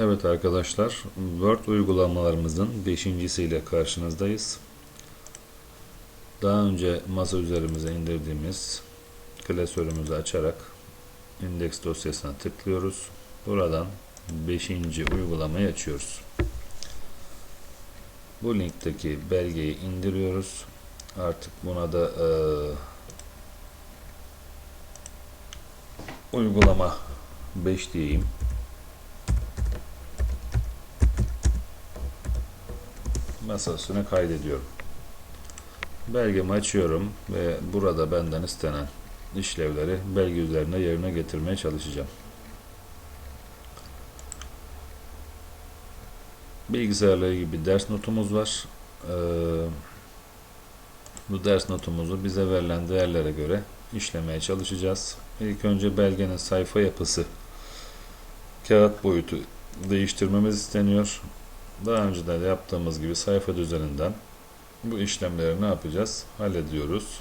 Evet arkadaşlar, Word uygulamalarımızın beşincisiyle karşınızdayız. Daha önce masa üzerimize indirdiğimiz klasörümüzü açarak indeks dosyasına tıklıyoruz. Buradan 5. uygulamayı açıyoruz. Bu linkteki belgeyi indiriyoruz. Artık buna da e, uygulama 5 diyeyim. Masa üstüne kaydediyorum. Belgemi açıyorum ve burada benden istenen işlevleri belge üzerine yerine getirmeye çalışacağım. Bilgisayarla ilgili bir ders notumuz var. Ee, bu ders notumuzu bize verilen değerlere göre işlemeye çalışacağız. İlk önce belgenin sayfa yapısı, kağıt boyutu değiştirmemiz isteniyor. Daha önce de yaptığımız gibi sayfa düzeninden bu işlemleri ne yapacağız? Hallediyoruz.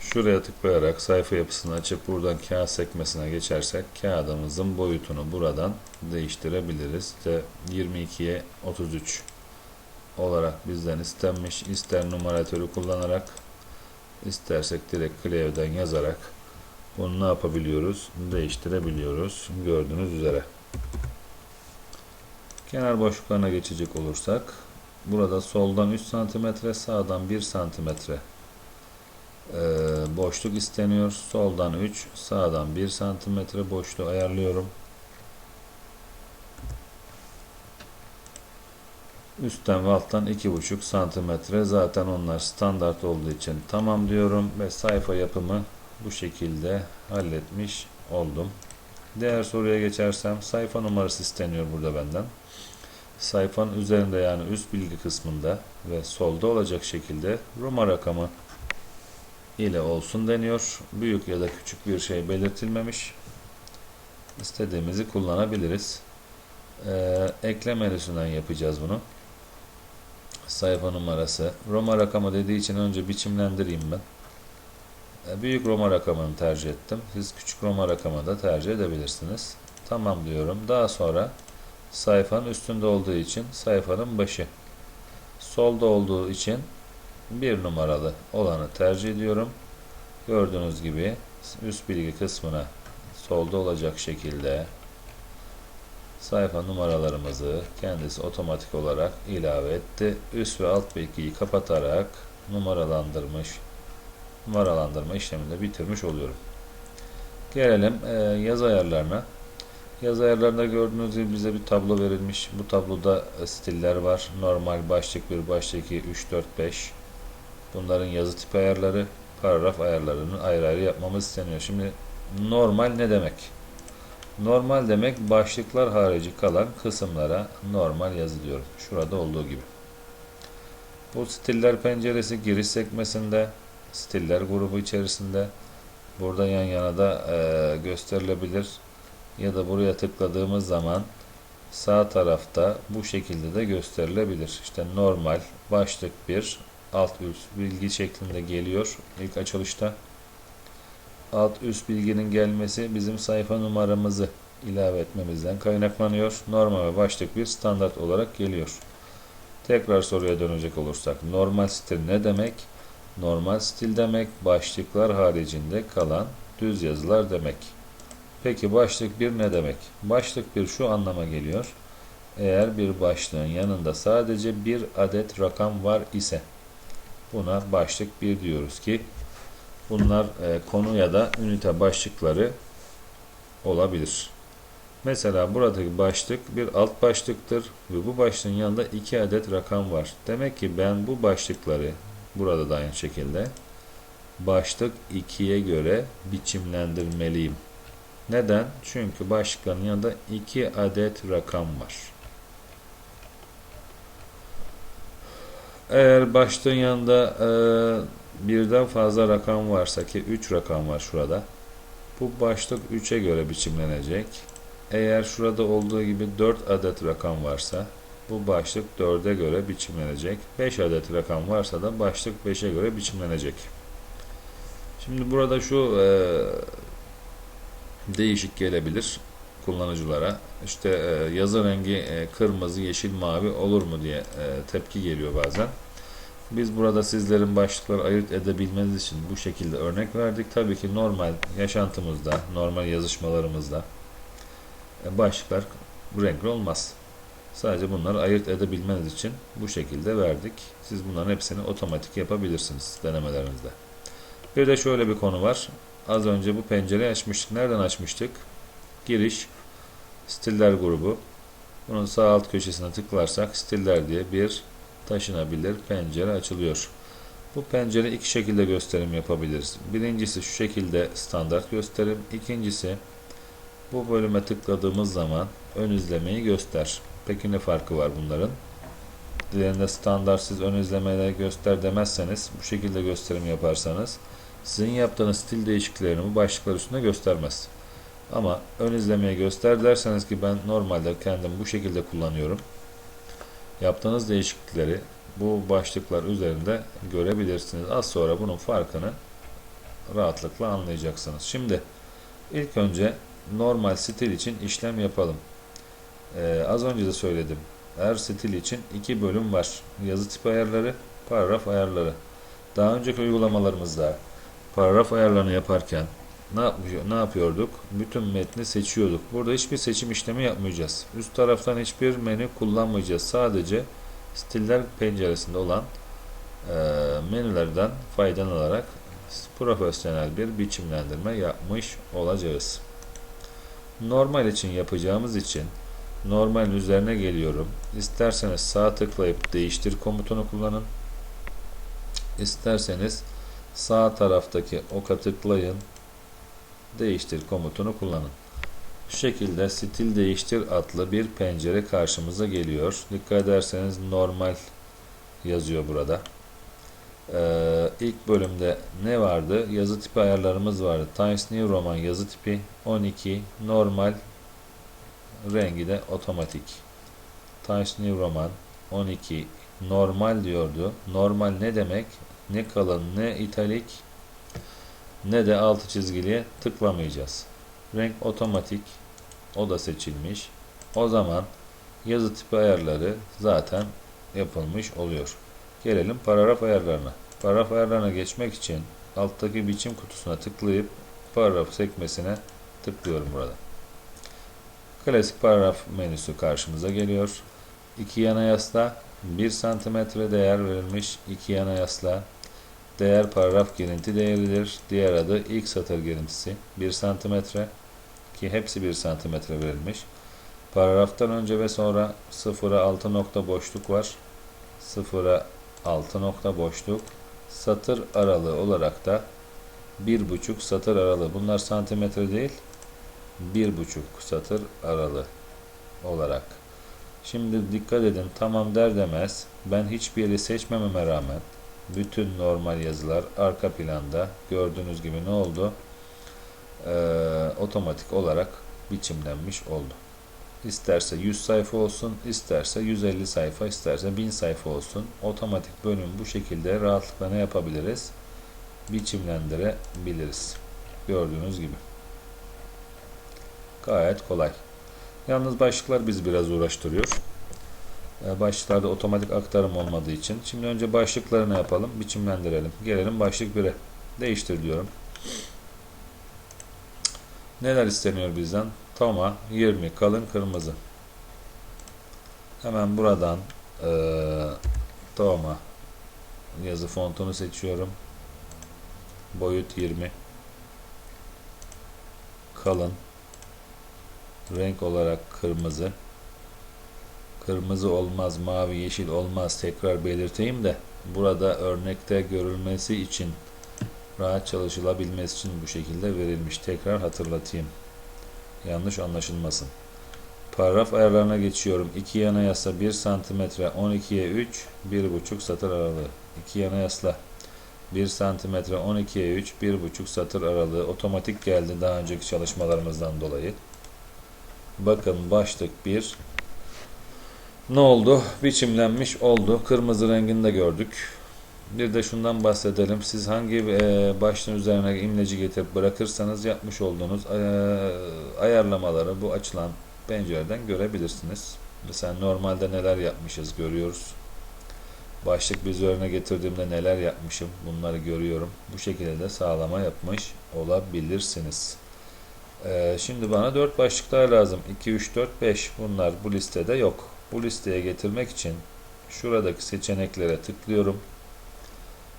Şuraya tıklayarak sayfa yapısını açıp buradan kağıt sekmesine geçersek kağıdımızın boyutunu buradan değiştirebiliriz. İşte 22'ye 33 olarak bizden istenmiş. İster numaratörü kullanarak istersek direkt klavyeden yazarak bunu ne yapabiliyoruz? Değiştirebiliyoruz. Gördüğünüz üzere. Kenar boşluklarına geçecek olursak burada soldan 3 cm sağdan 1 cm e, boşluk isteniyor. Soldan 3 sağdan 1 cm boşluğu ayarlıyorum. Üstten ve alttan 2,5 cm zaten onlar standart olduğu için tamam diyorum ve sayfa yapımı bu şekilde halletmiş oldum. Diğer soruya geçersem sayfa numarası isteniyor burada benden sayfanın üzerinde yani üst bilgi kısmında ve solda olacak şekilde Roma rakamı ile olsun deniyor. Büyük ya da küçük bir şey belirtilmemiş. İstediğimizi kullanabiliriz. Ee, ekle menüsünden yapacağız bunu. Sayfa numarası. Roma rakamı dediği için önce biçimlendireyim ben. Ee, büyük Roma rakamını tercih ettim. Siz küçük Roma rakamı da tercih edebilirsiniz. Tamam diyorum. Daha sonra sayfanın üstünde olduğu için sayfanın başı. Solda olduğu için bir numaralı olanı tercih ediyorum. Gördüğünüz gibi üst bilgi kısmına solda olacak şekilde sayfa numaralarımızı kendisi otomatik olarak ilave etti. Üst ve alt bilgiyi kapatarak numaralandırmış numaralandırma işlemini bitirmiş oluyorum. Gelelim e, yaz ayarlarına. Yaz ayarlarında gördüğünüz gibi bize bir tablo verilmiş. Bu tabloda e, stiller var. Normal, başlık 1, başlık 2, 3, 4, 5. Bunların yazı tipi ayarları, paragraf ayarlarını ayrı ayrı yapmamız isteniyor. Şimdi normal ne demek? Normal demek başlıklar harici kalan kısımlara normal yazı diyorum. Şurada olduğu gibi. Bu stiller penceresi giriş sekmesinde, stiller grubu içerisinde. Burada yan yana da e, gösterilebilir ya da buraya tıkladığımız zaman sağ tarafta bu şekilde de gösterilebilir. İşte normal başlık 1 alt üst bilgi şeklinde geliyor ilk açılışta. Alt üst bilginin gelmesi bizim sayfa numaramızı ilave etmemizden kaynaklanıyor. Normal ve başlık bir standart olarak geliyor. Tekrar soruya dönecek olursak normal stil ne demek? Normal stil demek başlıklar haricinde kalan düz yazılar demek. Peki başlık 1 ne demek? Başlık 1 şu anlama geliyor. Eğer bir başlığın yanında sadece bir adet rakam var ise buna başlık 1 diyoruz ki bunlar e, konu ya da ünite başlıkları olabilir. Mesela buradaki başlık bir alt başlıktır ve bu başlığın yanında iki adet rakam var. Demek ki ben bu başlıkları burada da aynı şekilde başlık 2'ye göre biçimlendirmeliyim. Neden? Çünkü başlıkların yanında iki adet rakam var. Eğer başlığın yanında e, birden fazla rakam varsa ki 3 rakam var şurada. Bu başlık 3'e göre biçimlenecek. Eğer şurada olduğu gibi 4 adet rakam varsa bu başlık 4'e göre biçimlenecek. 5 adet rakam varsa da başlık 5'e göre biçimlenecek. Şimdi burada şu e, değişik gelebilir. kullanıcılara işte e, yazı rengi e, kırmızı, yeşil, mavi olur mu diye e, tepki geliyor bazen. Biz burada sizlerin başlıkları ayırt edebilmeniz için bu şekilde örnek verdik. Tabii ki normal yaşantımızda, normal yazışmalarımızda e, başlıklar bu renkli olmaz. Sadece bunları ayırt edebilmeniz için bu şekilde verdik. Siz bunların hepsini otomatik yapabilirsiniz denemelerinizde. Bir de şöyle bir konu var. Az önce bu pencereyi açmıştık. Nereden açmıştık? Giriş, stiller grubu. Bunun sağ alt köşesine tıklarsak stiller diye bir taşınabilir pencere açılıyor. Bu pencere iki şekilde gösterim yapabiliriz. Birincisi şu şekilde standart gösterim. İkincisi bu bölüme tıkladığımız zaman ön izlemeyi göster. Peki ne farkı var bunların? Diğerinde standartsız ön izlemeleri göster demezseniz bu şekilde gösterim yaparsanız sizin yaptığınız stil değişikliklerini bu başlıklar üstünde göstermez. Ama ön izlemeye göster derseniz ki ben normalde kendim bu şekilde kullanıyorum. Yaptığınız değişiklikleri bu başlıklar üzerinde görebilirsiniz. Az sonra bunun farkını rahatlıkla anlayacaksınız. Şimdi ilk önce normal stil için işlem yapalım. Ee, az önce de söyledim. Her stil için iki bölüm var. Yazı tipi ayarları, paragraf ayarları. Daha önceki uygulamalarımızda paragraf ayarlarını yaparken ne, yapıyor, ne yapıyorduk? Bütün metni seçiyorduk. Burada hiçbir seçim işlemi yapmayacağız. Üst taraftan hiçbir menü kullanmayacağız. Sadece stiller penceresinde olan e, menülerden faydalanarak profesyonel bir biçimlendirme yapmış olacağız. Normal için yapacağımız için normal üzerine geliyorum. İsterseniz sağ tıklayıp değiştir komutunu kullanın. İsterseniz sağ taraftaki oka tıklayın. Değiştir komutunu kullanın. Şu şekilde stil değiştir adlı bir pencere karşımıza geliyor. Dikkat ederseniz normal yazıyor burada. Ee, ilk bölümde ne vardı? Yazı tipi ayarlarımız vardı. Times New Roman yazı tipi 12 normal rengi de otomatik. Times New Roman 12 normal diyordu. Normal ne demek? Ne kalın ne italik ne de altı çizgiliye tıklamayacağız. Renk otomatik o da seçilmiş. O zaman yazı tipi ayarları zaten yapılmış oluyor. Gelelim paragraf ayarlarına. Paragraf ayarlarına geçmek için alttaki biçim kutusuna tıklayıp paragraf sekmesine tıklıyorum burada. Klasik paragraf menüsü karşımıza geliyor. İki yana yasla 1 cm değer verilmiş. iki yana yasla değer paragraf girinti değeridir. Diğer adı ilk satır girintisi 1 cm ki hepsi 1 cm verilmiş. Paragraftan önce ve sonra 0'a 6 nokta boşluk var. 0'a 6 nokta boşluk. Satır aralığı olarak da 1,5 satır aralığı. Bunlar santimetre değil. 1,5 satır aralığı olarak. Şimdi dikkat edin. Tamam der demez. Ben hiçbir yeri seçmememe rağmen bütün normal yazılar arka planda gördüğünüz gibi ne oldu? Ee, otomatik olarak biçimlenmiş oldu. İsterse 100 sayfa olsun, isterse 150 sayfa, isterse 1000 sayfa olsun. Otomatik bölüm bu şekilde rahatlıkla ne yapabiliriz? Biçimlendirebiliriz. Gördüğünüz gibi. Gayet kolay. Yalnız başlıklar bizi biraz uğraştırıyor. Ee, başlıklarda otomatik aktarım olmadığı için. Şimdi önce başlıkları ne yapalım? Biçimlendirelim. Gelelim başlık 1'e. Değiştir diyorum. Neler isteniyor bizden? Toma 20 kalın kırmızı. Hemen buradan e, Toma yazı fontunu seçiyorum. Boyut 20. Kalın. Renk olarak kırmızı. Kırmızı olmaz, mavi, yeşil olmaz. Tekrar belirteyim de burada örnekte görülmesi için rahat çalışılabilmesi için bu şekilde verilmiş. Tekrar hatırlatayım. Yanlış anlaşılmasın. Paragraf ayarlarına geçiyorum. 2 yana yasla 1 cm 12'ye 3 1,5 satır aralığı. 2 yana yasla 1 cm 12'ye 3 1,5 satır aralığı otomatik geldi daha önceki çalışmalarımızdan dolayı. Bakın başlık 1 ne oldu? Biçimlenmiş oldu. Kırmızı rengini de gördük. Bir de şundan bahsedelim. Siz hangi e, başlığın üzerine imleci getirip bırakırsanız yapmış olduğunuz e, ayarlamaları bu açılan pencereden görebilirsiniz. Mesela normalde neler yapmışız görüyoruz. Başlık bir üzerine getirdiğimde neler yapmışım bunları görüyorum. Bu şekilde de sağlama yapmış olabilirsiniz. E, şimdi bana 4 başlık daha lazım. 2, 3, 4, 5 bunlar bu listede yok. Bu listeye getirmek için şuradaki seçeneklere tıklıyorum.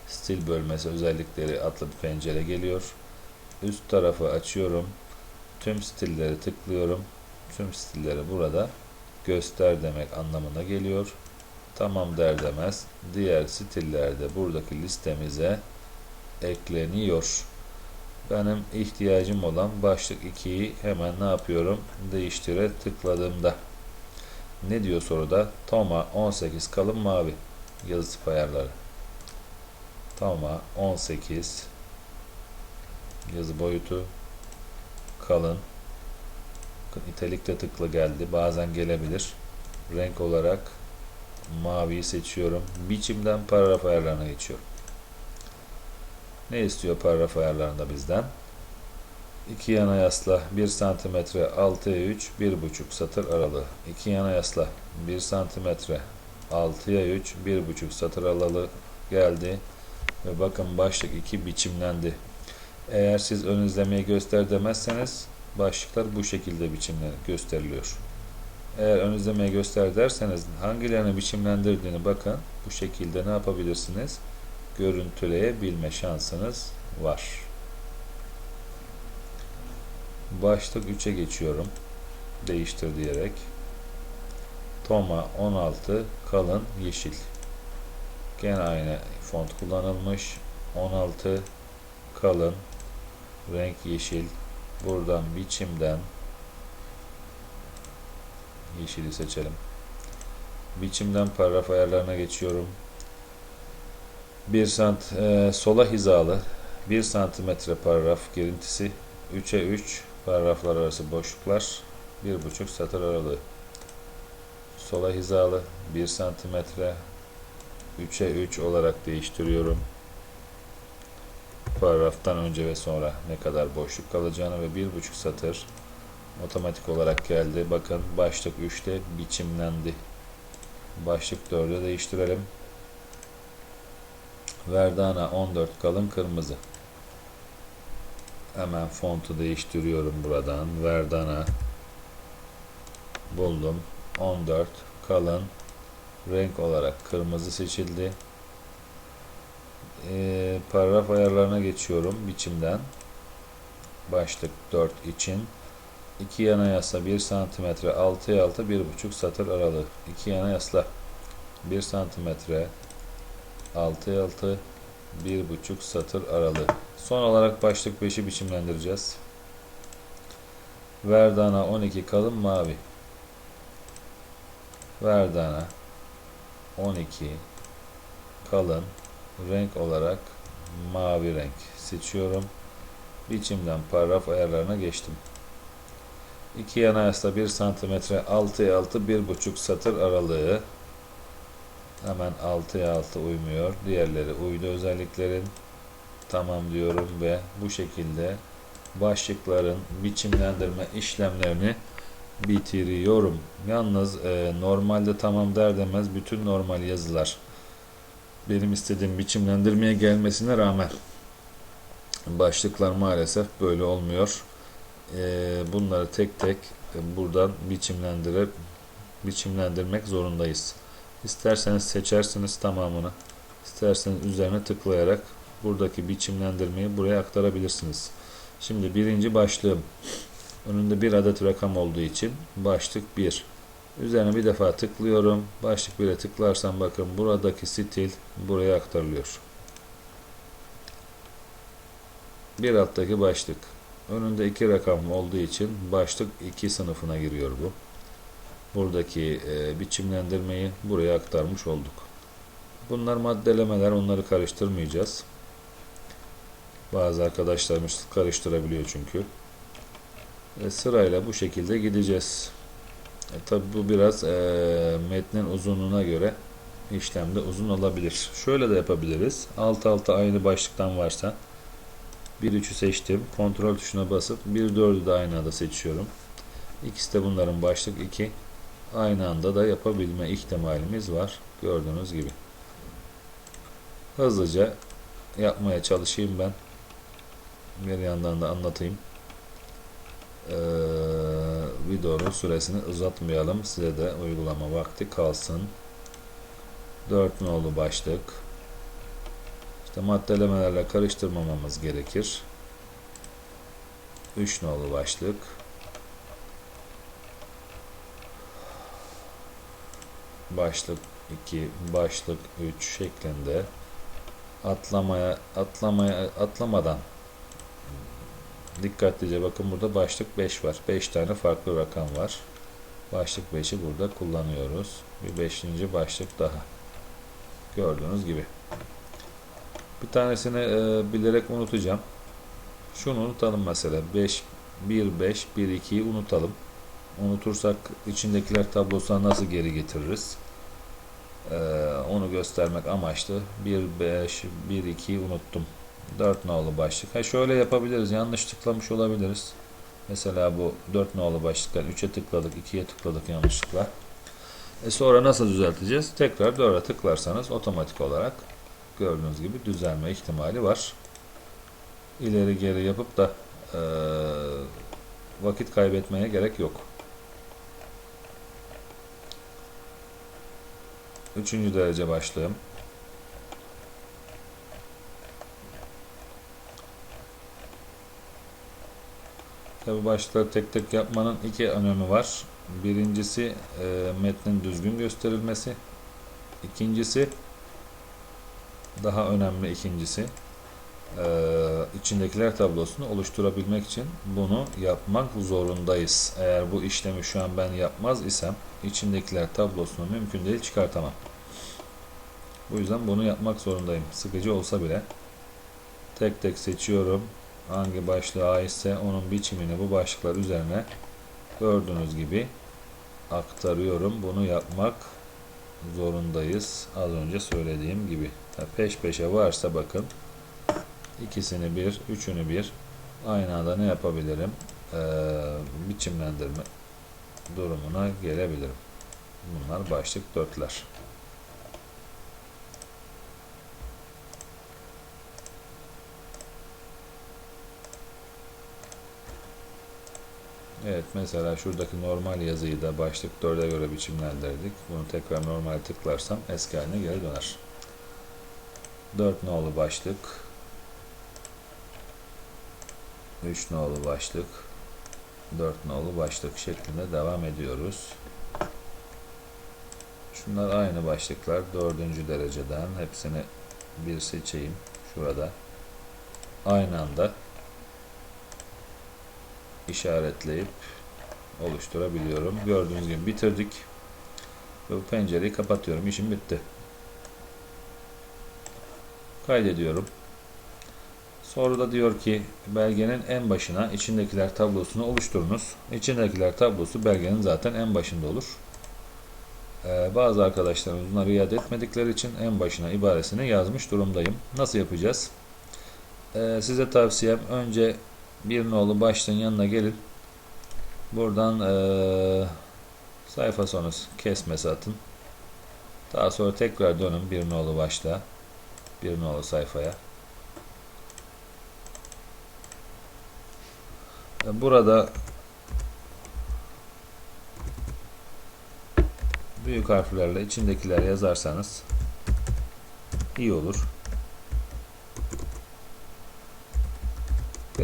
Stil bölmesi özellikleri adlı bir pencere geliyor. Üst tarafı açıyorum. Tüm stilleri tıklıyorum. Tüm stilleri burada göster demek anlamına geliyor. Tamam der demez diğer stillerde buradaki listemize ekleniyor. Benim ihtiyacım olan başlık 2'yi hemen ne yapıyorum? Değiştire tıkladığımda. Ne diyor soruda? Toma 18 kalın mavi yazı tip ayarları. Toma 18 yazı boyutu kalın nitelikte tıklı geldi. Bazen gelebilir. Renk olarak maviyi seçiyorum. Biçimden paragraf ayarlarına geçiyorum. Ne istiyor paragraf ayarlarında bizden? 2 yana yasla 1 cm 6'ya 3 1,5 satır aralığı. 2 yana yasla 1 cm 6'ya 3 1,5 satır aralığı geldi. Ve bakın başlık 2 biçimlendi. Eğer siz ön izlemeyi göster demezseniz başlıklar bu şekilde biçimler gösteriliyor. Eğer ön izlemeyi göster derseniz hangilerini biçimlendirdiğini bakın. Bu şekilde ne yapabilirsiniz? Görüntüleyebilme şansınız var. Başlık 3'e geçiyorum. Değiştir diyerek. Toma 16 kalın yeşil. Gene aynı font kullanılmış. 16 kalın renk yeşil. Buradan biçimden yeşili seçelim. Biçimden paragraf ayarlarına geçiyorum. 1 sant e, sola hizalı 1 santimetre paragraf girintisi 3'e 3 paragraflar arası boşluklar 1,5 satır aralığı. Sola hizalı 1 santimetre 3'e 3 olarak değiştiriyorum. Paragraftan önce ve sonra ne kadar boşluk kalacağını ve 1,5 satır otomatik olarak geldi. Bakın başlık 3'te biçimlendi. Başlık 4'e değiştirelim. Verdana 14 kalın kırmızı Hemen fontu değiştiriyorum buradan. Verdana buldum. 14 kalın renk olarak kırmızı seçildi. Ee, paragraf ayarlarına geçiyorum biçimden. Başlık 4 için. 2 yana yasla 1 cm 6'ya 6 1,5 satır aralığı. 2 yana yasla 1 cm 6'ya 6 1,5 satır aralığı. Son olarak başlık 5'i biçimlendireceğiz. Verdana 12 kalın mavi. Verdana 12 kalın renk olarak mavi renk seçiyorum. Biçimden paragraf ayarlarına geçtim. 2 yana yasla 1 cm 6'ya 6 1,5 satır aralığı Hemen 6'ya 6 uymuyor. Diğerleri uydu özelliklerin. Tamam diyorum ve bu şekilde başlıkların biçimlendirme işlemlerini bitiriyorum. Yalnız e, normalde tamam der demez bütün normal yazılar benim istediğim biçimlendirmeye gelmesine rağmen başlıklar maalesef böyle olmuyor. E, bunları tek tek buradan biçimlendirip biçimlendirmek zorundayız. İsterseniz seçersiniz tamamını. İsterseniz üzerine tıklayarak buradaki biçimlendirmeyi buraya aktarabilirsiniz. Şimdi birinci başlığım. Önünde bir adet rakam olduğu için başlık 1. Üzerine bir defa tıklıyorum. Başlık 1'e tıklarsam bakın buradaki stil buraya aktarılıyor. Bir alttaki başlık. Önünde iki rakam olduğu için başlık 2 sınıfına giriyor bu buradaki e, biçimlendirmeyi buraya aktarmış olduk. Bunlar maddelemeler onları karıştırmayacağız. Bazı arkadaşlarımız karıştırabiliyor çünkü. E, sırayla bu şekilde gideceğiz. E, tabi bu biraz e, metnin uzunluğuna göre işlemde uzun olabilir. Şöyle de yapabiliriz. Alt alta aynı başlıktan varsa 1-3'ü seçtim. Kontrol tuşuna basıp 1-4'ü de aynı anda seçiyorum. İkisi de bunların başlık 2. Aynı anda da yapabilme ihtimalimiz var. Gördüğünüz gibi. Hızlıca yapmaya çalışayım ben. Bir yandan da anlatayım. Ee, videonun süresini uzatmayalım. Size de uygulama vakti kalsın. 4 nolu başlık. İşte maddelemelerle karıştırmamamız gerekir. 3 nolu başlık. Başlık 2, başlık 3 şeklinde atlamaya atlamaya atlamadan dikkatlice bakın burada başlık 5 var. 5 tane farklı rakam var. Başlık 5'i burada kullanıyoruz. Bir 5. başlık daha. Gördüğünüz gibi. Bir tanesini e, bilerek unutacağım. Şunu unutalım mesela. 5 1 5 1 2'yi unutalım. Unutursak içindekiler tablosuna nasıl geri getiririz? Ee, onu göstermek amaçlı 1 5 1 2'yi unuttum. 4 nolu başlık. Ha şöyle yapabiliriz. Yanlış tıklamış olabiliriz. Mesela bu 4 nolu başlıktan 3'e tıkladık, 2'ye tıkladık yanlışlıkla. E sonra nasıl düzelteceğiz? Tekrar 4'e tıklarsanız otomatik olarak gördüğünüz gibi düzelme ihtimali var. İleri geri yapıp da e, vakit kaybetmeye gerek yok. Üçüncü derece başlığım. Tabi başlıkları tek tek yapmanın iki önemi var. Birincisi e, metnin düzgün gösterilmesi. İkincisi daha önemli ikincisi e, içindekiler tablosunu oluşturabilmek için bunu yapmak zorundayız. Eğer bu işlemi şu an ben yapmaz isem içindekiler tablosunu mümkün değil çıkartamam. Bu yüzden bunu yapmak zorundayım. Sıkıcı olsa bile tek tek seçiyorum. Hangi başlığa aitse onun biçimini bu başlıklar üzerine gördüğünüz gibi aktarıyorum. Bunu yapmak zorundayız. Az önce söylediğim gibi. Peş peşe varsa bakın ikisini bir, üçünü bir aynı anda ne yapabilirim? Ee, biçimlendirme durumuna gelebilirim. Bunlar başlık dörtler. Evet mesela şuradaki normal yazıyı da başlık 4'e göre biçimlendirdik. Bunu tekrar normal tıklarsam eski haline geri döner. 4 nolu başlık 3 nolu başlık 4 nolu başlık şeklinde devam ediyoruz. Şunlar aynı başlıklar. 4. dereceden hepsini bir seçeyim. Şurada. Aynı anda işaretleyip oluşturabiliyorum. Gördüğünüz gibi bitirdik. Ve bu pencereyi kapatıyorum. İşim bitti. Kaydediyorum. Sonra da diyor ki belgenin en başına içindekiler tablosunu oluşturunuz. İçindekiler tablosu belgenin zaten en başında olur. Ee, bazı arkadaşlarımız bunları iade etmedikleri için en başına ibaresini yazmış durumdayım. Nasıl yapacağız? Ee, size tavsiyem önce bir nolu başlığın yanına gelin. Buradan ee, sayfa sonu kesmesi atın. Daha sonra tekrar dönün bir nolu başlığa. Bir nolu sayfaya. Burada büyük harflerle içindekiler yazarsanız iyi olur.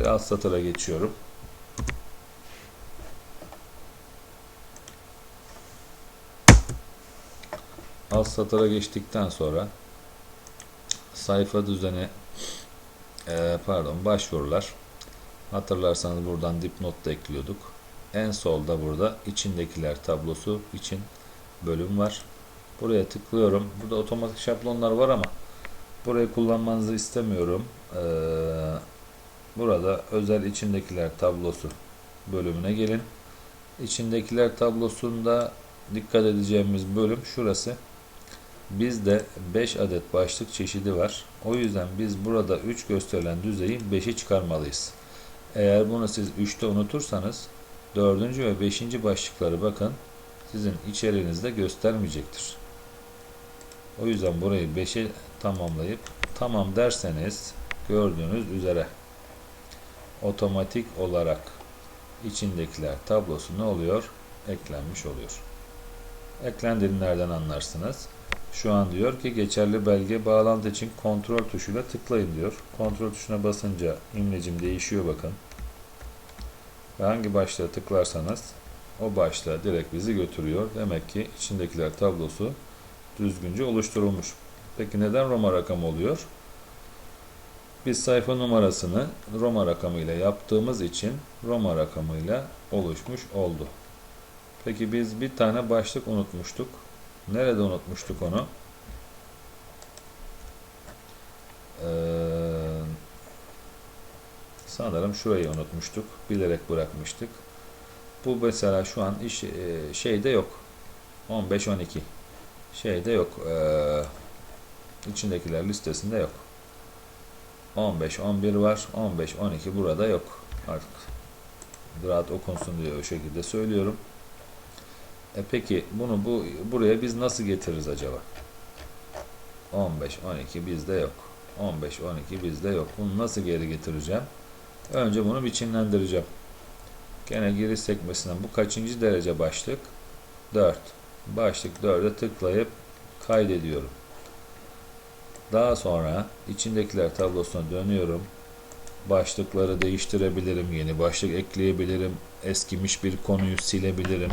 Bir alt satıra geçiyorum. Alt satıra geçtikten sonra sayfa düzeni e, pardon başvurular hatırlarsanız buradan dipnot da ekliyorduk. En solda burada içindekiler tablosu için bölüm var. Buraya tıklıyorum. Burada otomatik şablonlar var ama burayı kullanmanızı istemiyorum. Ee, Burada özel içindekiler tablosu bölümüne gelin. İçindekiler tablosunda dikkat edeceğimiz bölüm şurası. Bizde 5 adet başlık çeşidi var. O yüzden biz burada 3 gösterilen düzeyi 5'e çıkarmalıyız. Eğer bunu siz 3'te unutursanız 4. ve 5. başlıkları bakın sizin içeriğinizde göstermeyecektir. O yüzden burayı 5'e tamamlayıp tamam derseniz gördüğünüz üzere otomatik olarak içindekiler tablosu ne oluyor? Eklenmiş oluyor. Eklendiğini nereden anlarsınız? Şu an diyor ki geçerli belge bağlantı için kontrol tuşuyla tıklayın diyor. Kontrol tuşuna basınca imlecim değişiyor bakın. Ve hangi başlığa tıklarsanız o başlığa direkt bizi götürüyor. Demek ki içindekiler tablosu düzgünce oluşturulmuş. Peki neden Roma rakamı oluyor? Biz sayfa numarasını Roma rakamıyla yaptığımız için Roma rakamıyla oluşmuş oldu. Peki biz bir tane başlık unutmuştuk. Nerede unutmuştuk onu? Ee, sanırım şurayı unutmuştuk. Bilerek bırakmıştık. Bu mesela şu an iş e, şeyde yok. 15-12 şeyde yok. Ee, içindekiler listesinde yok. 15, 11 var. 15, 12 burada yok. Artık rahat okunsun diye o şekilde söylüyorum. E peki bunu bu buraya biz nasıl getiririz acaba? 15, 12 bizde yok. 15, 12 bizde yok. Bunu nasıl geri getireceğim? Önce bunu biçimlendireceğim. Gene giriş sekmesinden bu kaçıncı derece başlık? 4. Başlık 4'e tıklayıp kaydediyorum. Daha sonra içindekiler tablosuna dönüyorum. Başlıkları değiştirebilirim, yeni başlık ekleyebilirim, eskimiş bir konuyu silebilirim.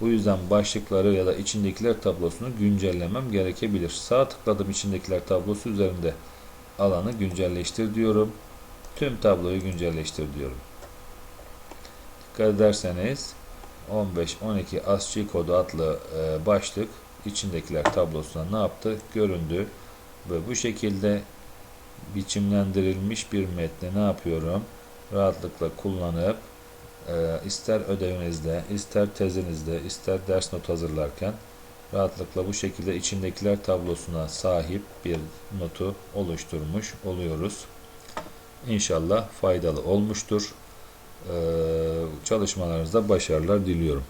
Bu yüzden başlıkları ya da içindekiler tablosunu güncellemem gerekebilir. Sağ tıkladım içindekiler tablosu üzerinde alanı güncelleştir diyorum. Tüm tabloyu güncelleştir diyorum. Dikkat ederseniz 15-12 ASCII kodu adlı e, başlık içindekiler tablosuna ne yaptı? Göründü. Ve bu şekilde biçimlendirilmiş bir metni ne yapıyorum? Rahatlıkla kullanıp e, ister ödevinizde, ister tezinizde, ister ders not hazırlarken rahatlıkla bu şekilde içindekiler tablosuna sahip bir notu oluşturmuş oluyoruz. İnşallah faydalı olmuştur. Ee, çalışmalarınızda başarılar diliyorum.